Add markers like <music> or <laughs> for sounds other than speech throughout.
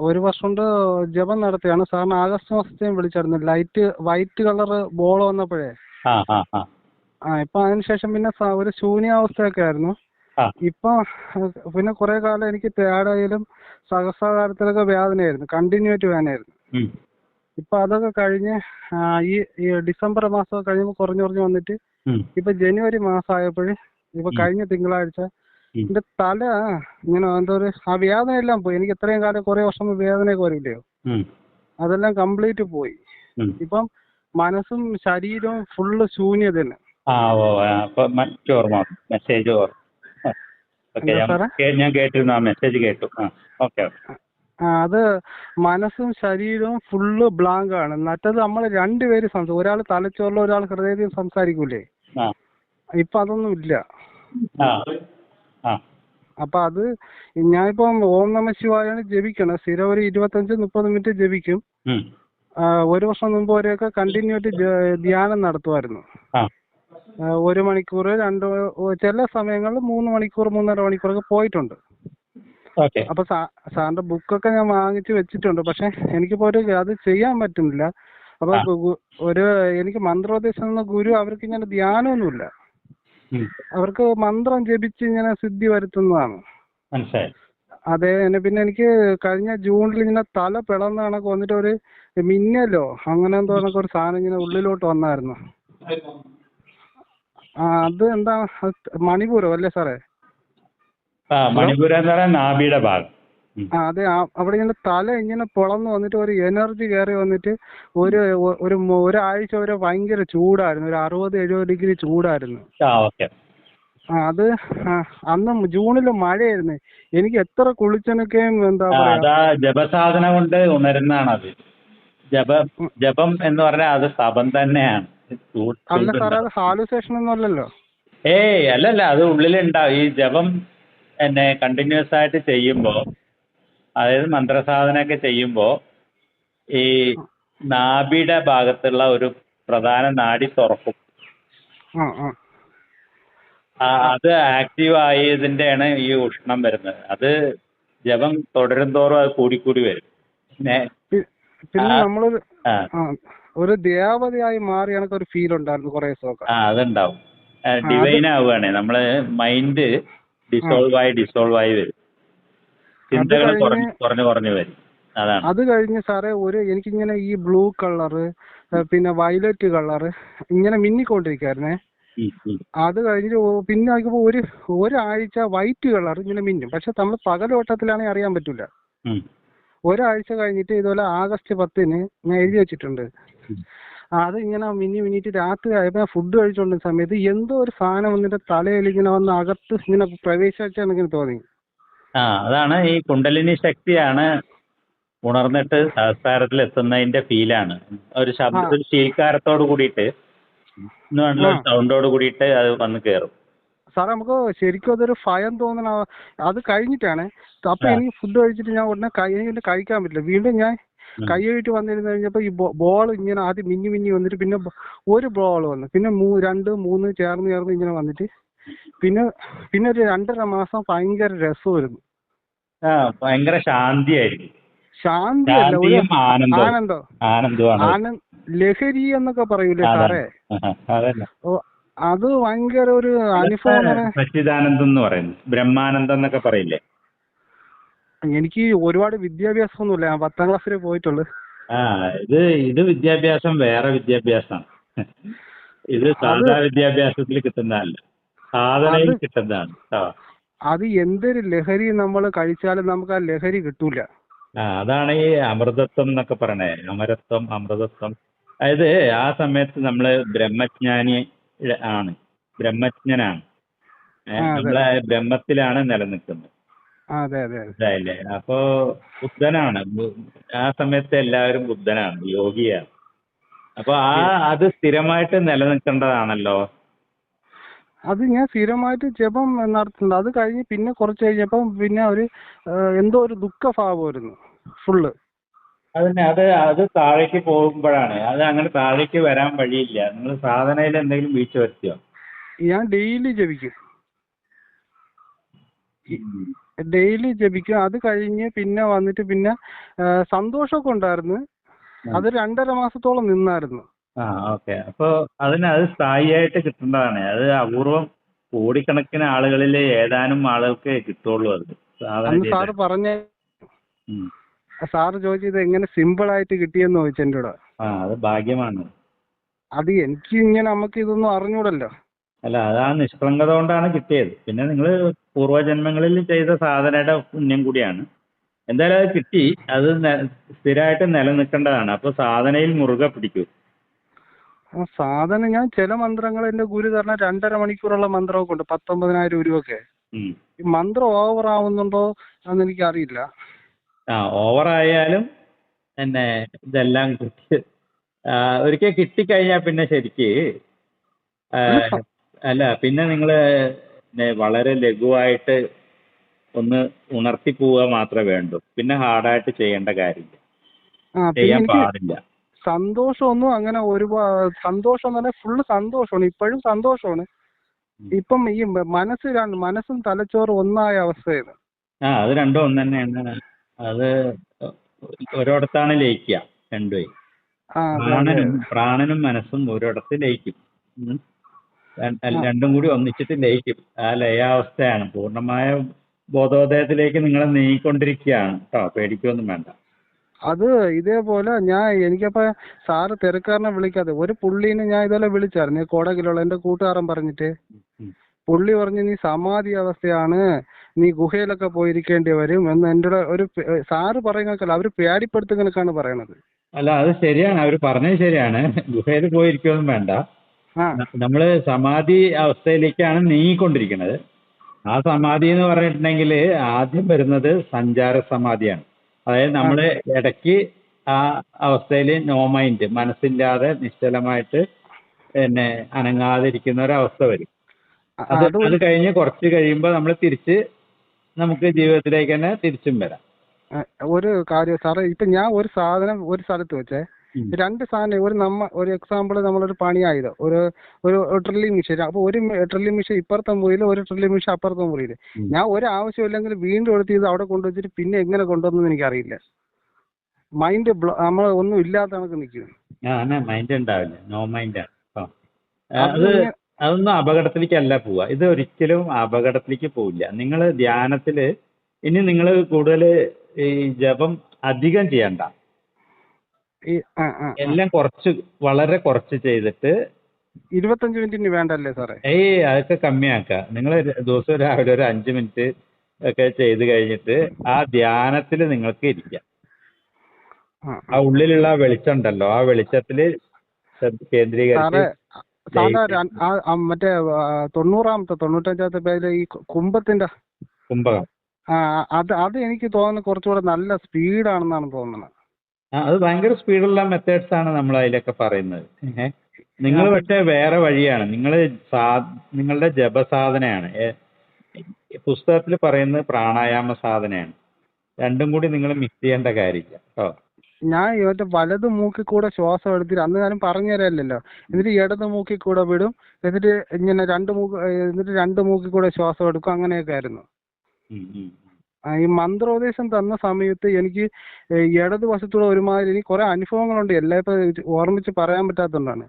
ഒരു വർഷം കൊണ്ട് ജപം നടത്തിയാണ് സാറിന് ആഗസ്റ്റ് മാസത്തെയും വിളിച്ചായിരുന്നു. ലൈറ്റ് വൈറ്റ് കളർ ബോൾ വന്നപ്പോഴേ. ആ ആ ആ. ആ ഇപ്പൊ അതിനുശേഷം പിന്നെ സ- ഒരു ശൂന്യാവസ്ഥയൊക്കെ ആയിരുന്നു. ആ. ഇപ്പൊ പിന്നെ കുറെ കാലം എനിക്ക് തേടയിലും സഹസ്രാകാരത്തിലൊക്കെ വേദനയായിരുന്നു. കണ്ടിന്യൂറ്റി വേദനയായിരുന്നു. ഉം. ഇപ്പൊ അതൊക്കെ കഴിഞ്ഞ് ആ, ഈ ഈ ഡിസംബർ മാസം കഴിയുമ്പോൾ കുറഞ്ഞു കുറഞ്ഞു വന്നിട്ട് ഉം. ഇപ്പൊ ജനുവരി മാസം ആയപ്പോഴ് ഇപ്പൊ കഴിഞ്ഞ തിങ്കളാഴ്ച. എന്റെ തല ഇങ്ങനെ എന്തോ ഒരു ആ വേദന എല്ലാം പോയി. എനിക്ക് ഇത്രയും കാലം കുറെ വർഷം വേദനയൊക്കെ വരില്ലയോ? അതെല്ലാം കംപ്ലീറ്റ് പോയി. ഇപ്പം മനസ്സും ശരീരവും ഫുള്ള് ശൂന്യത തന്നെ മെസ്സേജ് ഞാൻ സാറേ? കേട്ടിരുന്നു ആ മെസ്സേജ് കേട്ടു. ഓക്കെ അത് മനസ്സും ശരീരവും ഫുള്ള് ബ്ലാങ്ക് ആണ്. മറ്റത് നമ്മൾ രണ്ടുപേര് സംസാരിക്കും ഒരാൾ തലച്ചോറിലും ഒരാൾ ഹൃദയത്തിൽ സംസാരിക്കൂലേ? ഇപ്പൊ അതൊന്നും ഇല്ല. അപ്പൊ അത് ഞാനിപ്പം ഓം നമ ശിവായാണ് ജപിക്കണം. സ്ഥിരം ഒരു ഇരുപത്തഞ്ച് മുപ്പത് മിനിറ്റ് ജപിക്കും. ഒരു വർഷം മുമ്പ് വരെയൊക്കെ കണ്ടിന്യൂ ആയിട്ട് ധ്യാനം നടത്തുമായിരുന്നു. ഒരു മണിക്കൂർ രണ്ട് ചില സമയങ്ങളിൽ മൂന്ന് മണിക്കൂർ മൂന്നര മണിക്കൂറൊക്കെ പോയിട്ടുണ്ട്. അപ്പൊ സാറിന്റെ ബുക്കൊക്കെ ഞാൻ വാങ്ങിച്ചു വെച്ചിട്ടുണ്ട്. പക്ഷെ എനിക്കിപ്പോ ഒരു അത് ചെയ്യാൻ പറ്റുന്നില്ല. അപ്പൊ ഒരു എനിക്ക് മന്ത്രോപദേശം തന്ന ഗുരു അവർക്ക് ഇങ്ങനെ ധ്യാനമൊന്നുമില്ല. അവർക്ക് മന്ത്രം ജപിച്ച് ഇങ്ങനെ സിദ്ധി വരുത്തുന്നതാണ്. മനസ്സിലായി. അതെ പിന്നെ എനിക്ക് കഴിഞ്ഞ ജൂണിൽ ഇങ്ങനെ തല പിളർന്ന കണക്ക് വന്നിട്ട് ഒരു മിന്നലോ അങ്ങനെ എന്തോ കണക്ക് ഒരു സാധനം ഇങ്ങനെ ഉള്ളിലോട്ട് വന്നായിരുന്നു. ആ അത് എന്താ? മണിപൂരോ അല്ലേ സാറേ? എന്ന് പറയാൻ നാഭിയുടെ ഭാഗം. അതെ അവിടെ ഇങ്ങനെ തല ഇങ്ങനെ പൊളന്ന് വന്നിട്ട് ഒരു എനർജി കയറി വന്നിട്ട് ഒരു ഒരു ഒരാഴ്ച വരെ ഭയങ്കര ചൂടായിരുന്നു. ഒരു അറുപത് എഴുപത് ഡിഗ്രി ചൂടായിരുന്നു. അത് അന്ന് ജൂണിൽ മഴയായിരുന്നു. എനിക്ക് എത്ര കുളിച്ചനൊക്കെയും എന്താ ജപസാധന കൊണ്ട് ഉണരുന്നതാണ് അത് ജപം ജപം എന്ന് പറഞ്ഞാൽ അത് തപം തന്നെയാണ്. അല്ല. സാറേ അത് ഹാലുസേഷൻ ഒന്നും അല്ലല്ലോ? ഏയ് അല്ലല്ല അത് ഉള്ളിലുണ്ടാവും. ഈ ജപം എന്നെ കണ്ടിന്യൂസ് ആയിട്ട് ചെയ്യുമ്പോൾ അതായത് മന്ത്രസാധനയൊക്കെ ചെയ്യുമ്പോൾ ഈ നാഭിയുടെ ഭാഗത്തുള്ള ഒരു പ്രധാന നാഡി തുറക്കും. അത് ആക്റ്റീവ് ആയതിന്റെയാണ് ഈ ഉഷ്ണം വരുന്നത്. അത് ജപം തുടരും തോറും അത് കൂടിക്കൂടി വരും. പിന്നെ നമ്മളൊരു ഒരു ദേവതയായി മാറി കണക്ക് ഒരു ഫീൽ ഉണ്ടായിരുന്നു കുറെ ആ അതുണ്ടാവും. ഡിവൈൻ ആവുകയാണെ. നമ്മൾ മൈൻഡ് ഡിസോൾവ് ആയി ഡിസോൾവ് ആയി വരും. ചിന്തകൾ കഴിഞ്ഞ് കുറഞ്ഞ് കുറഞ്ഞു കുറഞ്ഞു വരും. അതാണ്. അത് കഴിഞ്ഞ് സാറേ ഒരു എനിക്കിങ്ങനെ ഈ ബ്ലൂ കളറ് പിന്നെ വയലറ്റ് കളറ് ഇങ്ങനെ മിന്നിക്കൊണ്ടിരിക്കായിരുന്നേ. അത് കഴിഞ്ഞിട്ട് പിന്നെ നോക്കിയപ്പോ ഒരു ഒരാഴ്ച വൈറ്റ് കളർ ഇങ്ങനെ മിന്നും. പക്ഷെ നമ്മൾ പകലോട്ടത്തിലാണെങ്കിൽ അറിയാൻ പറ്റൂല. ഒരാഴ്ച കഴിഞ്ഞിട്ട് ഇതുപോലെ ആഗസ്റ്റ് പത്തിന് ഞാൻ എഴുതി വെച്ചിട്ടുണ്ട്. അത് ഇങ്ങനെ മിന്നി മിന്നിട്ട് രാത്രി ആയപ്പോ ഞാൻ ഫുഡ് കഴിച്ചുകൊണ്ടിരുന്ന സമയത്ത് എന്തോ ഒരു സാധനം വന്നിട്ട് തലയിൽ ഇങ്ങനെ വന്ന് അകത്ത് ഇങ്ങനെ പ്രവേശിച്ചാണ് ഇങ്ങനെ തോന്നി. ആ അതാണ് ഈ കുണ്ടലിനി ശക്തിയാണ് ഉണർന്നിട്ട് സഹസ്രാരത്തിൽ എത്തുന്നതിന്റെ ഫീലാണ്. ഒരു ശബ്ദത്തിൽ. ഒരു ശീൽക്കാരത്തോട് കൂടിയിട്ട് സൗണ്ടോട് കൂടിയിട്ട് അത് വന്ന് കയറും സാറേ നമുക്ക് ശരിക്കും അതൊരു ഭയം തോന്നണ അത് കഴിഞ്ഞിട്ടാണ്. അപ്പൊ എനിക്ക് ഫുഡ് കഴിച്ചിട്ട് ഞാൻ ഉടനെ എനിക്ക് കഴിക്കാൻ പറ്റില്ല. വീണ്ടും ഞാൻ. കൈ കഴുകിട്ട് വന്നിരുന്നു കഴിഞ്ഞപ്പോ ഈ ബോൾ ഇങ്ങനെ ആദ്യം മിന്നി മിന്നി വന്നിട്ട് പിന്നെ ഒരു ബോൾ വന്നു. പിന്നെ രണ്ട് മൂന്ന് ചേർന്ന് ചേർന്ന് ഇങ്ങനെ വന്നിട്ട് പിന്നെ പിന്നെ ഒരു രണ്ടര മാസം ഭയങ്കര രസമായിരുന്നു. ഭയങ്കര ശാന്തിയായിരുന്നു ശാന്തി ആനന്ദോ. ആനന്ദം ലഹരി എന്നൊക്കെ പറയൂലേ സാറേ? <laughs> ഓ അത് ഭയങ്കര ഒരു അനുഭവം സച്ചിദാനന്ദം എന്ന് പറയുന്നു ബ്രഹ്മാനന്ദം എന്നൊക്കെ പറയില്ലേ? എനിക്ക് ഒരുപാട് വിദ്യാഭ്യാസം ഒന്നുമില്ല ഞാൻ പത്താം ക്ലാസ്സിൽ പോയിട്ടുള്ളൂ. ആ ഇത് ഇത് വിദ്യാഭ്യാസം വേറെ വിദ്യാഭ്യാസമാണ് ഇത് സാധാ വിദ്യാഭ്യാസത്തിൽ കിട്ടുന്നതല്ല സാധനയിൽ അത് കിട്ടുന്നതാണ്. അത് എന്തൊരു ലഹരി നമ്മൾ കഴിച്ചാലും നമുക്ക് ആ ലഹരി കിട്ടൂല. ആ അതാണ് ഈ അമൃതത്വം എന്നൊക്കെ പറയണേ. അമരത്വം അമൃതത്വം. അതായത് ആ സമയത്ത് നമ്മൾ ബ്രഹ്മജ്ഞാനി ആണ്. ബ്രഹ്മജ്ഞനാണ്. നമ്മളെ ബ്രഹ്മത്തിലാണ് നിലനിൽക്കുന്നത്. മനസ്സിലായില്ലേ? അപ്പോ ബുദ്ധനാണ്. ആ സമയത്ത് എല്ലാവരും ബുദ്ധനാണ്. യോഗിയാണ് അപ്പൊ ആ അത് സ്ഥിരമായിട്ട് നിലനിൽക്കേണ്ടതാണല്ലോ. അത് ഞാൻ സ്ഥിരമായിട്ട് ജപം നടത്തുന്നുണ്ട്. അത് കഴിഞ്ഞ് പിന്നെ കുറച്ച് കഴിഞ്ഞപ്പം പിന്നെ ഒരു എന്തോ ഒരു ദുഃഖഭാവമായിരുന്നു. ഫുള്ള്. അതന്നെ. അത് അത് താഴേക്ക് പോകുമ്പോഴാണ്. അത് അങ്ങനെ താഴേക്ക് വരാൻ വഴിയില്ല. നിങ്ങൾ സാധനയിൽ എന്തെങ്കിലും വീഴ്ച വരുത്തിയോ? ഞാൻ ഡെയിലി ജപിക്കും. ഡെയിലി ജപിക്കും. അത് കഴിഞ്ഞ് പിന്നെ വന്നിട്ട് പിന്നെ സന്തോഷമൊക്കെ ഉണ്ടായിരുന്നു. അത് രണ്ടര മാസത്തോളം നിന്നായിരുന്നു. ആ ഓക്കെ. അപ്പോൾ അതിന് അത് സ്ഥായിയായിട്ട് കിട്ടേണ്ടതാണ്. അത് അപൂർവം കോടിക്കണക്കിന് ആളുകളിൽ ഏതാനും ആളുകൾക്ക് കിട്ടുള്ളൂ അത്. സാധാരണ അന്ന് ചെയ്ത സാറ് പറഞ്ഞ ഉം. സാറ് ചോദിച്ചത് എങ്ങനെ സിമ്പിൾ ആയിട്ട് കിട്ടിയെന്ന് ചോദിച്ചു എന്റെ കൂടെ. ആ അത് ഭാഗ്യമാണ്. അത് എനിക്ക് ഇങ്ങനെ നമുക്ക് ഇതൊന്നും അറിഞ്ഞൂടല്ലോ. അല്ല അത് ആ നിഷ്കളങ്കത കൊണ്ടാണ് കിട്ടിയത്. പിന്നെ നിങ്ങൾ പൂർവജന്മങ്ങളിൽ ചെയ്ത സാധനയുടെ പുണ്യം കൂടിയാണ്. എന്തായാലും അത് കിട്ടി. അത് ന- സ്ഥിരമായിട്ട് നിലനിൽക്കേണ്ടതാണ്. അപ്പോൾ സാധനയിൽ മുറുകെ പിടിക്കൂ. ആ സാധനം ഞാൻ ചില മന്ത്രങ്ങൾ എന്റെ ഗുരു തരണ രണ്ടര മണിക്കൂറുള്ള മന്ത്രമൊക്കെ ഉണ്ട് പത്തൊമ്പതിനായിരം രൂപയൊക്കെ. ഒക്കെ ഈ മന്ത്രം ഓവർ ആവുന്നുണ്ടോ എന്ന് എനിക്ക് അറിയില്ല ആ ഓവർ ആയാലും പിന്നെ ഇതെല്ലാം ഒരിക്കൽ കിട്ടിക്കഴിഞ്ഞാൽ പിന്നെ ശരിക്ക് അല്ല പിന്നെ നിങ്ങൾ വളരെ ലഘുവായിട്ട് ഒന്ന് ഉണർത്തി പോവുക മാത്രമേ വേണ്ടൂ. പിന്നെ ഹാർഡായിട്ട് ചെയ്യേണ്ട കാര്യമില്ല. ചെയ്യാൻ പാടില്ല. സന്തോഷമൊന്നും അങ്ങനെ ഒരുപാട് സന്തോഷം എന്ന് പറഞ്ഞാൽ ഫുള്ള് സന്തോഷമാണ്. ഇപ്പോഴും സന്തോഷമാണ്. ഇപ്പം ഈ മനസ്സ് മനസ്സും തലച്ചോറും ഒന്നായ അവസ്ഥയാണ്. ആ അത് രണ്ടും ഒന്ന് തന്നെയാണ്. അത് ഒരിടത്താണ് ലയിക്കുക രണ്ടുപേരും. പ്രാണനും പ്രാണനും മനസ്സും ഒരിടത്ത് ലയിക്കും. രണ്ടും കൂടി ഒന്നിച്ചിട്ട് ലയിക്കും. ആ ലയാവസ്ഥയാണ്. പൂർണമായ ബോധോദയത്തിലേക്ക് നിങ്ങളെ നീങ്ങിക്കൊണ്ടിരിക്കുകയാണ്. കേട്ടോ പേടിക്കൊന്നും വേണ്ട. അത് ഇതേപോലെ ഞാൻ എനിക്കപ്പ സാറ് തിരക്കാരനെ വിളിക്കാതെ ഒരു പുള്ളീനെ ഞാൻ ഇതുപോലെ വിളിച്ചായിരുന്നു. ഈ കോടകിലുള്ള എന്റെ കൂട്ടുകാരൻ പറഞ്ഞിട്ട്. പുള്ളി പറഞ്ഞു നീ സമാധി അവസ്ഥയാണ്. നീ ഗുഹയിലൊക്കെ പോയിരിക്കേണ്ടി വരും. എന്ന് എന്റെ ഒരു സാർ സാറ് പറയുന്നൊക്കെ അവർ പേടിപ്പെടുത്തുന്നതിനൊക്കെയാണ് പറയണത്. അല്ല അത് ശരിയാണ്. അവർ പറഞ്ഞത് ശരിയാണ്. ഗുഹയിൽ പോയിരിക്കൊന്നും വേണ്ട. നമ്മൾ നമ്മൾ സമാധി അവസ്ഥയിലേക്കാണ് നീങ്ങിക്കൊണ്ടിരിക്കുന്നത് ആ സമാധി എന്ന് പറഞ്ഞിട്ടുണ്ടെങ്കിൽ ആദ്യം വരുന്നത് സഞ്ചാര സമാധിയാണ്. അതായത് നമ്മൾ ഇടയ്ക്ക് ആ അവസ്ഥയിൽ നോ മൈൻഡ് മനസ്സില്ലാതെ നിശ്ചലമായിട്ട് പിന്നെ അനങ്ങാതിരിക്കുന്ന ഒരവസ്ഥ വരും അത് അത് കഴിഞ്ഞ് കുറച്ച് കഴിയുമ്പോൾ നമ്മൾ തിരിച്ച് നമുക്ക് ജീവിതത്തിലേക്ക് തന്നെ തിരിച്ചും വരാം. ഒരു കാര്യം സാറേ ഇപ്പൊ ഞാൻ ഒരു സാധനം ഒരു സ്ഥലത്ത് വെച്ചേ. രണ്ട് സാധനം ഒരു നമ്മ ഒരു എക്സാമ്പിൾ നമ്മളൊരു പണിയായത്. ഒരു ഒരു ഡ്രില്ലിംഗ് മെഷീൻ അപ്പൊ ഒരു ഡ്രില്ലിംഗ് മെഷീൻ ഇപ്പുറത്തെ മുറിയിൽ ഒരു ഡ്രില്ലിംഗ് മെഷീൻ അപ്പുറത്തെ മുറിയിൽ ഞാൻ ഒരു ആവശ്യമില്ലെങ്കിൽ വീണ്ടും എടുത്ത് ഇത് അവിടെ കൊണ്ടുവച്ചിട്ട് പിന്നെ എങ്ങനെ കൊണ്ടുവന്നെന്ന് എനിക്കറിയില്ല. മൈൻഡ് നമ്മൾ ഒന്നും ഇല്ലാത്ത കണക്ക് നിൽക്കും. മൈൻഡ് ഉണ്ടാവില്ല. നോ മൈൻഡ് അത് അതൊന്നും അപകടത്തിലേക്കല്ല പോവുക. ഇത് ഒരിക്കലും അപകടത്തിലേക്ക് പോവില്ല. നിങ്ങൾ ധ്യാനത്തിൽ ഇനി നിങ്ങൾ കൂടുതൽ ഈ ജപം അധികം ചെയ്യണ്ട. ഈ ആ ആ എല്ലാം കുറച്ച് വളരെ കുറച്ച് ചെയ്തിട്ട് ഇരുപത്തഞ്ച് മിനിറ്റിന് വേണ്ടല്ലേ സാറേ? ഏയ് അതൊക്കെ കമ്മിയാക്ക. നിങ്ങൾ ദിവസം രാവിലെ ഒരു അഞ്ച് മിനിറ്റ് ഒക്കെ ചെയ്ത് കഴിഞ്ഞിട്ട് ആ ധ്യാനത്തിൽ നിങ്ങൾക്ക് ഇരിക്കാം. ആ, ഉള്ളിലുള്ള ആ വെളിച്ചം ഉണ്ടല്ലോ ആ വെളിച്ചത്തിൽ കേന്ദ്രീകരിച്ച് സാറേ സാധാ മറ്റേ തൊണ്ണൂറാമത്തെ തൊണ്ണൂറ്റഞ്ചാമത്തെ പേജിലെ ഈ കുംഭത്തിന്റെ കുംഭകം. ആ അത് അത് എനിക്ക് തോന്നുന്നു കുറച്ചുകൂടെ നല്ല സ്പീഡ് ആണെന്നാണ് തോന്നുന്നത്. ആ അത് ഭയങ്കര സ്പീഡുള്ള മെത്തേഡ്സ് ആണ് നമ്മൾ അതിലൊക്കെ പറയുന്നത്. നിങ്ങൾ പക്ഷേ വേറെ വഴിയാണ്. നിങ്ങൾ സാ നിങ്ങളുടെ ജപസാധനയാണ്. ഏ, പുസ്തകത്തിൽ പറയുന്നത് പ്രാണായാമ സാധനയാണ്. രണ്ടും കൂടി നിങ്ങൾ മിക്സ് ചെയ്യേണ്ട കാര്യമില്ല കേട്ടോ ഞാൻ മറ്റേ വലത് മൂക്കിൽ കൂടെ ശ്വാസം എടുത്തിട്ട് അന്ന് ഞാനും പറഞ്ഞു തരാമല്ലോ എന്നിട്ട് ഇടത് മൂക്കിൽ കൂടെ വിടും. എന്നിട്ട് ഇങ്ങനെ രണ്ട് മൂക്ക് എന്നിട്ട് രണ്ട് മൂക്കിൽ കൂടെ ശ്വാസം എടുക്കും. അങ്ങനെയൊക്കെ ആയിരുന്നു. ഈ മന്ത്രോപദേശം തന്ന സമയത്ത് എനിക്ക് ഇടതുവശത്തുള്ള ഒരുമാതിരി എനിക്ക് കുറെ അനുഭവങ്ങളുണ്ട്. എല്ലാം ഇപ്പൊ ഓർമ്മിച്ച് പറയാൻ പറ്റാത്തതുകൊണ്ടാണ്.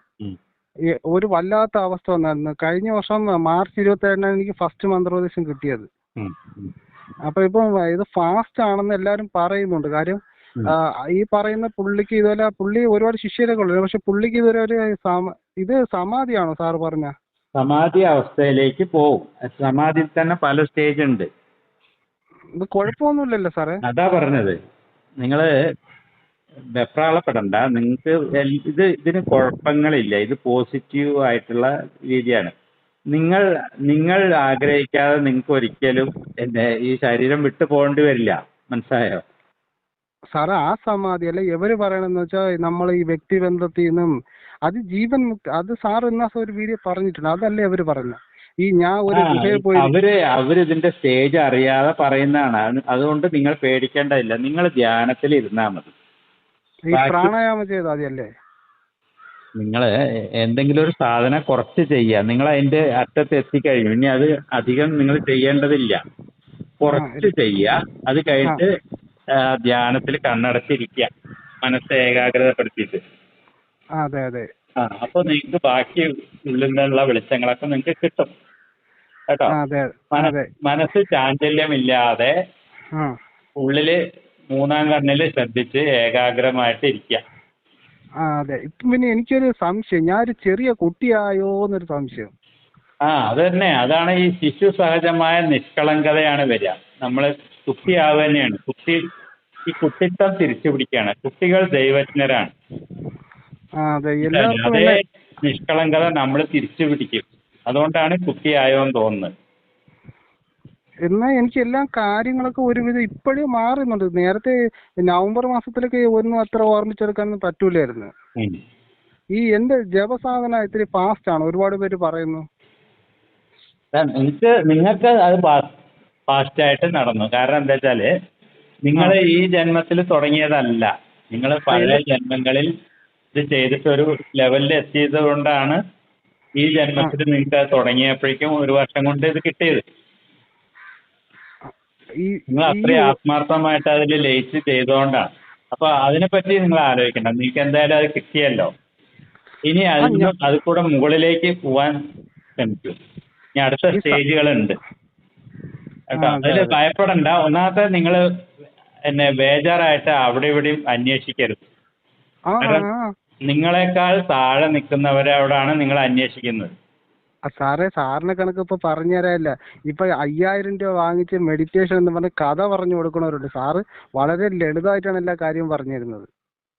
ഒരു വല്ലാത്ത അവസ്ഥ വന്നായിരുന്നു. കഴിഞ്ഞ വർഷം മാർച്ച് ഇരുപത്തി ഏഴിനാണ് എനിക്ക് ഫസ്റ്റ് മന്ത്രോപദേശം കിട്ടിയത്. അപ്പൊ ഇപ്പം ഇത് ഫാസ്റ്റ് ആണെന്ന് എല്ലാരും പറയുന്നുണ്ട്. കാര്യം ഈ പറയുന്ന പുള്ളിക്ക് ഇതുപോലെ പുള്ളി ഒരുപാട് ശിഷ്യരൊക്കെ ഉള്ളത് പക്ഷെ പുള്ളിക്ക് ഇതുവരെ ഒരു ഇത് സമാധിയാണോ സാറ് പറഞ്ഞ? സമാധി അവസ്ഥയിലേക്ക് പോകും സമാധിയിൽ തന്നെ പല സ്റ്റേജ് ഉണ്ട്. ഇത് കുഴപ്പമൊന്നുമില്ലല്ലോ സാറേ. അതാ പറഞ്ഞത്. നിങ്ങൾ വെപ്രാളപ്പെടണ്ട. നിങ്ങൾക്ക് ഇത് ഇതിന് കുഴപ്പങ്ങളില്ല. ഇത് പോസിറ്റീവ് ആയിട്ടുള്ള രീതിയാണ്. നിങ്ങൾ നിങ്ങൾ ആഗ്രഹിക്കാതെ നിങ്ങൾക്ക് ഒരിക്കലും എന്റെ ഈ ശരീരം വിട്ടു പോകേണ്ടി വരില്ല. മനസ്സിലായോ? സാറേ ആ സമാധി അല്ല എവര് പറയണെന്ന് വെച്ചാൽ നമ്മൾ ഈ വ്യക്തിബന്ധത്തിൽ നിന്നും അത് ജീവൻ മുക്തി അത് സാർ എന്നാ ഒരു വീഡിയോ പറഞ്ഞിട്ടുണ്ട്. അതല്ലേ അവർ പറഞ്ഞത്? ഈ ഞാൻ ഒരു ഗുഹയിൽ പോയി അവർ അവർ ഇതിന്റെ സ്റ്റേജ് അറിയാതെ പറയുന്നതാണ്. അതുകൊണ്ട് നിങ്ങൾ പേടിക്കേണ്ടതില്ല. നിങ്ങൾ ധ്യാനത്തിൽ ഇരുന്നാൽ മതി. ഈ പ്രാണായാമം ചെയ്താൽ മതിയല്ലേ നിങ്ങൾ എന്തെങ്കിലും ഒരു സാധനം കുറച്ച് ചെയ്യുക. നിങ്ങൾ അതിന്റെ അറ്റത്ത് എത്തിക്കഴിഞ്ഞു. ഇനി അത് അധികം നിങ്ങൾ ചെയ്യേണ്ടതില്ല. കുറച്ച് ചെയ്യുക. അത് കഴിഞ്ഞിട്ട് ധ്യാനത്തിൽ കണ്ണടച്ചിരിക്കുക. മനസ്സ് ഏകാഗ്രതപ്പെടുത്തിയിട്ട്. അതെ അതെ. ആ അപ്പോൾ നിങ്ങൾക്ക് ബാക്കി ഉള്ളിൽ നിന്നുള്ള വെളിച്ചങ്ങളൊക്കെ നിങ്ങക്ക് കിട്ടും. കേട്ടോ? മനസ്സ് ചാഞ്ചല്യമില്ലാതെ ഉള്ളിൽ മൂന്നാം കണ്ണിൽ ശ്രദ്ധിച്ച് ഏകാഗ്രമായിട്ട് ഇരിക്കുക ആ അതെ. ഇപ്പം പിന്നെ എനിക്കൊരു സംശയം. ഞാൻ ഒരു ചെറിയ കുട്ടിയായോ എന്നൊരു സംശയം. ആ അത് തന്നെ. അതാണ് ഈ ശിശു സഹജമായ നിഷ്കളങ്കതയാണ് വരിക. നമ്മൾ കുട്ടിയാവുക തന്നെയാണ്. കുട്ടി ഈ കുട്ടിത്തം തിരിച്ചു പിടിക്കുകയാണ് കുട്ടികൾ ദൈവജ്ഞരാണ്. അതെ. അതേ നിഷ്കളങ്കത നമ്മൾ തിരിച്ചു പിടിക്കും. അതുകൊണ്ടാണ് കുട്ടിയായോന്ന് തോന്നുന്നത്. എന്നാ എനിക്ക് എല്ലാ കാര്യങ്ങളൊക്കെ ഒരുവിധം ഇപ്പോഴും മാറുന്നുണ്ട്. നേരത്തെ നവംബർ മാസത്തിലൊക്കെ ഒന്നും അത്ര ഓർമ്മിച്ചെടുക്കാനൊന്നും പറ്റൂലായിരുന്നു. ഈ എന്റെ ജപസാധന ഇത്തിരി ഫാസ്റ്റ് ആണ്. ഒരുപാട് പേര് പറയുന്നു. എനിക്ക് നിങ്ങൾക്ക് നിങ്ങൾക്ക് അത് ഫാസ്റ്റ് ആയിട്ട് നടന്നു. കാരണം എന്താ വെച്ചാൽ നിങ്ങൾ ഈ ജന്മത്തിൽ തുടങ്ങിയതല്ല. നിങ്ങൾ പല ജന്മങ്ങളിൽ ഇത് ചെയ്തിട്ട് ഒരു ലെവലിൽ എത്തിയത് കൊണ്ടാണ് ഈ ജന്മത്തിൽ നിങ്ങൾക്ക് അത് തുടങ്ങിയപ്പോഴേക്കും ഒരു വർഷം കൊണ്ട് ഇത് കിട്ടിയത്. നിങ്ങൾ അത്രയും ആത്മാർത്ഥമായിട്ട് അതിൽ ലയിച്ച് ചെയ്തുകൊണ്ടാണ് അപ്പൊ അതിനെപ്പറ്റി നിങ്ങൾ ആലോചിക്കണം നിങ്ങൾക്ക് എന്തായാലും അത് കിട്ടിയല്ലോ. ഇനി അതിന് അത് കൂടെ മുകളിലേക്ക് പോവാൻ ശ്രമിക്കൂ. ഇനി അടുത്ത സ്റ്റേജുകളുണ്ട്. കേട്ടോ? അതിൽ ഭയപ്പെടണ്ട. ഒന്നാമത്തെ നിങ്ങൾ എന്നെ ബേജാറായിട്ട് അവിടെ ഇവിടെയും അന്വേഷിക്കരുത്. നിങ്ങളെക്കാൾ താഴെ നിൽക്കുന്നവരോടാണ് നിങ്ങൾ അന്വേഷിക്കുന്നത്. സാറേ സാറിനെ കണക്ക് ഇപ്പൊ പറഞ്ഞു തരാനില്ല. ഇപ്പൊ അയ്യായിരം രൂപ വാങ്ങിച്ച് മെഡിറ്റേഷൻ എന്ന് പറഞ്ഞ കഥ പറഞ്ഞു കൊടുക്കണവരുണ്ട് സാറ് വളരെ ലളിതമായിട്ടാണ് എല്ലാ കാര്യവും പറഞ്ഞു തരുന്നത്.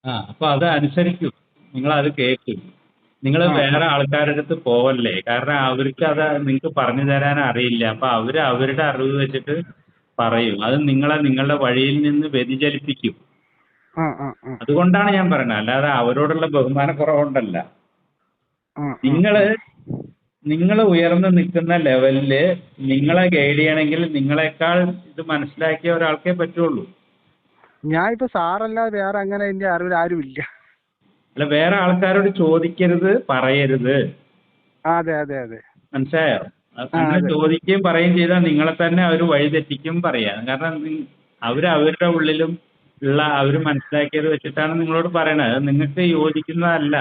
ആ അപ്പൊ അത് അനുസരിക്കൂ. നിങ്ങൾ അത് കേൾക്കും നിങ്ങൾ വേറെ ആൾക്കാരുടെ അടുത്ത് പോവല്ലേ? കാരണം അവർക്ക് അത് നിങ്ങൾക്ക് പറഞ്ഞു തരാൻ അറിയില്ല. അപ്പൊ അവർ അവരുടെ അറിവ് വെച്ചിട്ട് പറയും. അത് നിങ്ങളെ നിങ്ങളുടെ വഴിയിൽ നിന്ന് വ്യതിചലിപ്പിക്കും. അതുകൊണ്ടാണ് ഞാൻ പറയുന്നത്. അല്ലാതെ അവരോടുള്ള നിങ്ങൾ നിങ്ങൾ നിങ്ങൾ ഉയർന്നു നിൽക്കുന്ന ലെവലിൽ നിങ്ങളെ ഗൈഡ് ചെയ്യണമെങ്കിൽ നിങ്ങളെക്കാൾ ഇത് മനസ്സിലാക്കിയ ഒരാൾക്കേ പറ്റുള്ളൂ. ഞാൻ ഇപ്പൊ സാറല്ലാതെ വേറെ അങ്ങനെ എന്റെ അറിവിൽ ആരും ഇല്ല അല്ല വേറെ ആൾക്കാരോട് ചോദിക്കരുത് പറയരുത്. അതെ അതെ അതെ. മനസ്സിലായോ? അങ്ങനെ ചോദിക്കുകയും പറയുകയും ചെയ്താൽ നിങ്ങളെ തന്നെ അവർ വഴിതെറ്റിക്കും പറയാം. കാരണം അവർ അവരുടെ ഉള്ളിലും ഉള്ള അവർ മനസ്സിലാക്കിയത് വെച്ചിട്ടാണ് നിങ്ങളോട് പറയണത്. അത് നിങ്ങൾക്ക് യോജിക്കുന്നതല്ല.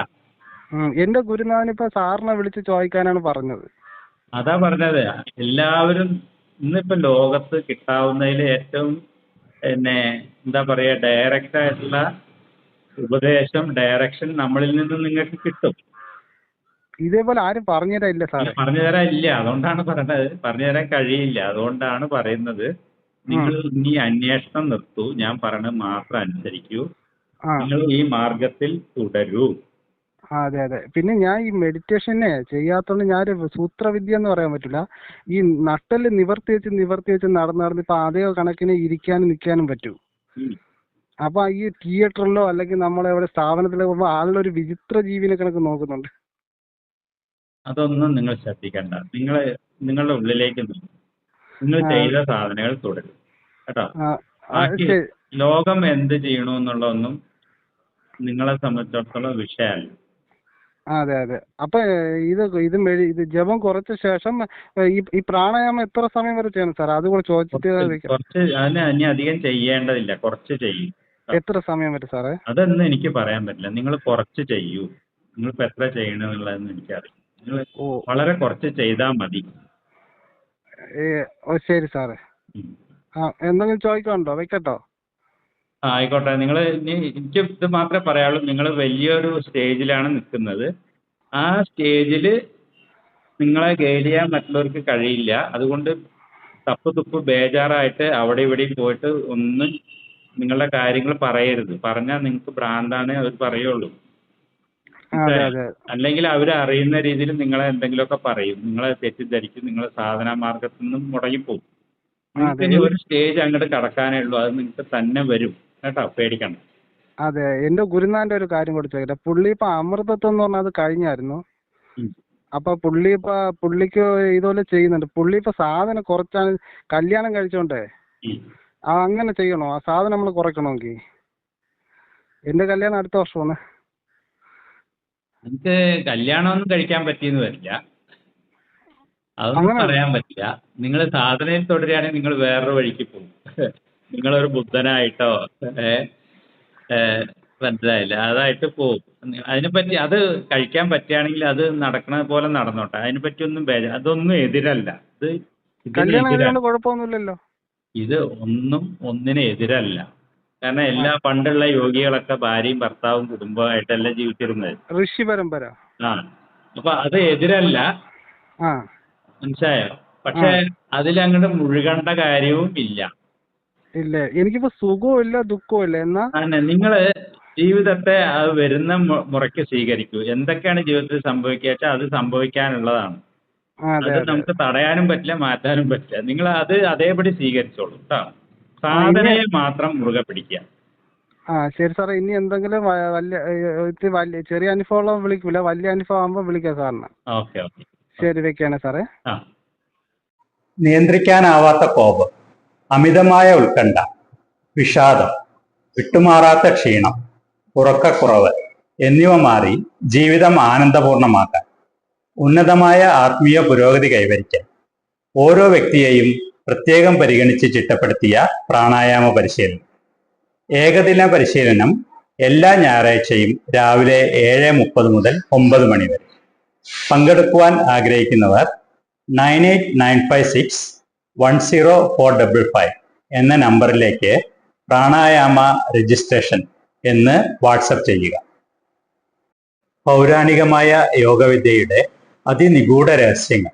എന്റെ ഗുരുനാഥൻ ഇപ്പൊ സാറിനെ വിളിച്ച് ചോദിക്കാനാണ് പറഞ്ഞത്. അതാ പറഞ്ഞത്. എല്ലാവരും ഇന്നിപ്പോ ലോകത്ത് കിട്ടാവുന്നതിൽ ഏറ്റവും പിന്നെ എന്താ പറയാ ഡയറക്റ്റ് ആയിട്ടുള്ള ഉപദേശം ഡയറക്ഷൻ നമ്മളിൽ നിന്ന് നിങ്ങൾക്ക് കിട്ടും. ഇതേപോലെ ആരും പറഞ്ഞു തരാനില്ല സാർ പറഞ്ഞു തരാൻ ഇല്ല അതുകൊണ്ടാണ് പറഞ്ഞത്. പറഞ്ഞു തരാൻ കഴിയില്ല. അതുകൊണ്ടാണ് പറയുന്നത്. നിങ്ങൾ ഇനി അന്വേഷണം നിർത്തൂ. ഞാൻ പറയണത് മാത്രം അനുസരിക്കൂ. നിങ്ങൾ ഈ മാർഗത്തിൽ തുടരൂ. അതെ അതെ. പിന്നെ ഞാൻ ഈ മെഡിറ്റേഷനെ ചെയ്യാത്തോണ്ട് ഞാൻ സൂത്രവിദ്യ എന്ന് പറയാൻ പറ്റില്ല. ഈ നട്ടൽ നിവർത്തി വെച്ച് നിവർത്തി വെച്ച് നടന്ന് നടന്ന് ഇപ്പൊ അതേ കണക്കിന് ഇരിക്കാനും നിൽക്കാനും പറ്റൂ. അപ്പൊ ഈ തിയേറ്ററിലോ അല്ലെങ്കിൽ നമ്മളെവിടെ സ്ഥാപനത്തിലോ പോകുമ്പോൾ ഒരു വിചിത്ര ജീവിനെ കണക്ക് നോക്കുന്നുണ്ട്. അതൊന്നും നിങ്ങൾ ശ്രദ്ധിക്കണ്ട. നിങ്ങൾ നിങ്ങളുടെ ഉള്ളിലേക്ക് നോക്കൂ. നിങ്ങൾ. ചെയ്ത സാധനങ്ങൾ തുടരും. കേട്ടോ? ബാക്കി ലോകം എന്ത് ചെയ്യണു എന്നുള്ളതൊന്നും നിങ്ങളെ സംബന്ധിച്ചിടത്തോളം വിഷയമല്ല. അതെ അതെ. അപ്പൊ ഇത് ഇത് ഇത് ജപം കുറച്ച ശേഷം ഈ ഈ പ്രാണായാമം എത്ര സമയം വരെ ചെയ്യണം സാർ അതുകൂടെ ചോദിച്ചിട്ട് കുറച്ച് അതിന് ഇനി അധികം ചെയ്യേണ്ടതില്ല. കുറച്ച് ചെയ്യും. എത്ര സമയം വരെ സാറേ? അതൊന്നും എനിക്ക് പറയാൻ പറ്റില്ല. നിങ്ങൾ കുറച്ച് ചെയ്യൂ. നിങ്ങളിപ്പോൾ എത്ര ചെയ്യണമെന്നുള്ളതെന്ന് എനിക്കറിയാം നിങ്ങൾ വളരെ കുറച്ച് ചെയ്താൽ മതി. ഓ ശരി സാറേ. ആ എന്തെങ്കിലും ചോദിക്കാനുണ്ടോ? വെക്കട്ടോ. ആ ആയിക്കോട്ടെ. നിങ്ങൾ ഇനി എനിക്ക് ഇത് മാത്രമേ പറയാനുള്ളൂ. നിങ്ങൾ വലിയൊരു സ്റ്റേജിലാണ് നിൽക്കുന്നത്. ആ സ്റ്റേജിൽ നിങ്ങളെ ഗൈഡ് ചെയ്യാൻ മറ്റുള്ളവർക്ക് കഴിയില്ല. അതുകൊണ്ട് തപ്പ് തുപ്പ് ബേജാറായിട്ട് അവിടെ ഇവിടെയും പോയിട്ട് ഒന്നും നിങ്ങളുടെ കാര്യങ്ങൾ പറയരുത്. പറഞ്ഞാൽ നിങ്ങൾക്ക് ഭ്രാന്താണ് അവർ പറയുള്ളൂ. അല്ലെങ്കിൽ അവർ അറിയുന്ന രീതിയിൽ നിങ്ങളെ എന്തെങ്കിലുമൊക്കെ പറയും. നിങ്ങളെ തെറ്റിദ്ധരിക്കും. നിങ്ങളെ സാധന മാർഗത്തിൽ നിന്നും മുടങ്ങിപ്പോകും ഒരു സ്റ്റേജ് അങ്ങോട്ട് കടക്കാനേ ഉള്ളൂ. അത് നിങ്ങൾക്ക് തന്നെ വരും. കേട്ടോ? പേടിക്കണ്ട. അതെ. എന്റെ ഗുരുനാഥന്റെ ഒരു കാര്യം കൂടി ചോദിക്കട്ടെ. പുള്ളി ഇപ്പൊ അമൃതത്വം എന്ന് പറഞ്ഞാൽ അത് കഴിഞ്ഞായിരുന്നു. അപ്പൊ പുള്ളി ഇപ്പൊ പുള്ളിക്ക് ഇതുപോലെ ചെയ്യുന്നുണ്ട്. പുള്ളി ഇപ്പൊ സാധനം കുറച്ചാണ്. കല്യാണം കഴിച്ചോണ്ടേ. അങ്ങനെ ചെയ്യണോ? ആ സാധനം നമ്മൾ കുറയ്ക്കണമെങ്കിൽ എന്റെ കല്യാണം അടുത്ത വർഷമാണ് നിങ്ങൾക്ക് കല്യാണമൊന്നും കഴിക്കാൻ പറ്റിയെന്ന് വരില്ല. അതൊന്നും പറയാൻ പറ്റില്ല. നിങ്ങൾ സാധനയിൽ തുടരുകയാണെങ്കിൽ നിങ്ങൾ വേറൊരു വഴിക്ക് പോകും. <laughs> നിങ്ങളൊരു ബുദ്ധനായിട്ടോ മനസ്സിലായില്ല? അതായിട്ട് പോകും. അതിനെപ്പറ്റി അത് കഴിക്കാൻ പറ്റുകയാണെങ്കിൽ അത് നടക്കണ പോലെ നടന്നോട്ടെ. അതിനെപ്പറ്റി ഒന്നും ബേജ അതൊന്നും എതിരല്ല. ഇത് ഇതിന് കല്യാണം എതിരല്ല ഇത് ഒന്നും ഒന്നിന് എതിരല്ല. കാരണം എല്ലാ പണ്ടുള്ള യോഗികളൊക്കെ ഭാര്യയും ഭർത്താവും കുടുംബമായിട്ടല്ല ജീവിച്ചിരുന്നത്. ഋഷി പരമ്പര. ആ. അപ്പൊ അത് എതിരല്ല. മനസ്സിലായോ? പക്ഷെ അതിലങ്ങോട്ട് മുഴുകേണ്ട കാര്യവും ഇല്ല. ഇല്ല. എനിക്കിപ്പോ സുഖവും ഇല്ല ദുഃഖവും ഇല്ല എന്നാ നിങ്ങൾ ജീവിതത്തെ അത് വരുന്ന മുറയ്ക്ക് സ്വീകരിക്കൂ. എന്തൊക്കെയാണ് ജീവിതത്തിൽ സംഭവിക്കുക വെച്ചാൽ അത് സംഭവിക്കാനുള്ളതാണ്. അത് നമുക്ക് തടയാനും പറ്റില്ല മാറ്റാനും പറ്റില്ല. നിങ്ങൾ അത് അതേപടി സ്വീകരിച്ചോളൂ. കേട്ടോ സാധനയെ മാത്രം മുറുകെ പിടിക്കുക. ആ ശരി സാറേ. ഇനി എന്തെങ്കിലും വലിയ വലിയ ചെറിയ അനുഭവം വിളിക്കൂല. വലിയ അനുഭവം ആകുമ്പോൾ വിളിക്കാം സാറിന്. Okay okay. ശരി വെക്കാണ് സാറേ. ആ. നിയന്ത്രിക്കാനാവാത്ത കോപം അമിതമായ ഉത്കണ്ഠ വിഷാദം വിട്ടുമാറാത്ത ക്ഷീണം ഉറക്കക്കുറവ് എന്നിവ മാറി ജീവിതം ആനന്ദപൂർണമാക്കാൻ ഉന്നതമായ ആത്മീയ പുരോഗതി കൈവരിക്കാൻ ഓരോ വ്യക്തിയെയും പ്രത്യേകം പരിഗണിച്ച് ചിട്ടപ്പെടുത്തിയ പ്രാണായാമ പരിശീലനം. ഏകദിന പരിശീലനം എല്ലാ ഞായറാഴ്ചയും രാവിലെ ഏഴ് മുപ്പത് മുതൽ ഒമ്പത് മണി വരെ. പങ്കെടുക്കുവാൻ ആഗ്രഹിക്കുന്നവർ nine eight nine five six one zero four double five എന്ന നമ്പറിലേക്ക് പ്രാണായാമ രജിസ്ട്രേഷൻ എന്ന് വാട്സപ്പ് ചെയ്യുക. പൗരാണികമായ യോഗവിദ്യയുടെ അതിനിഗൂഢ രഹസ്യങ്ങൾ.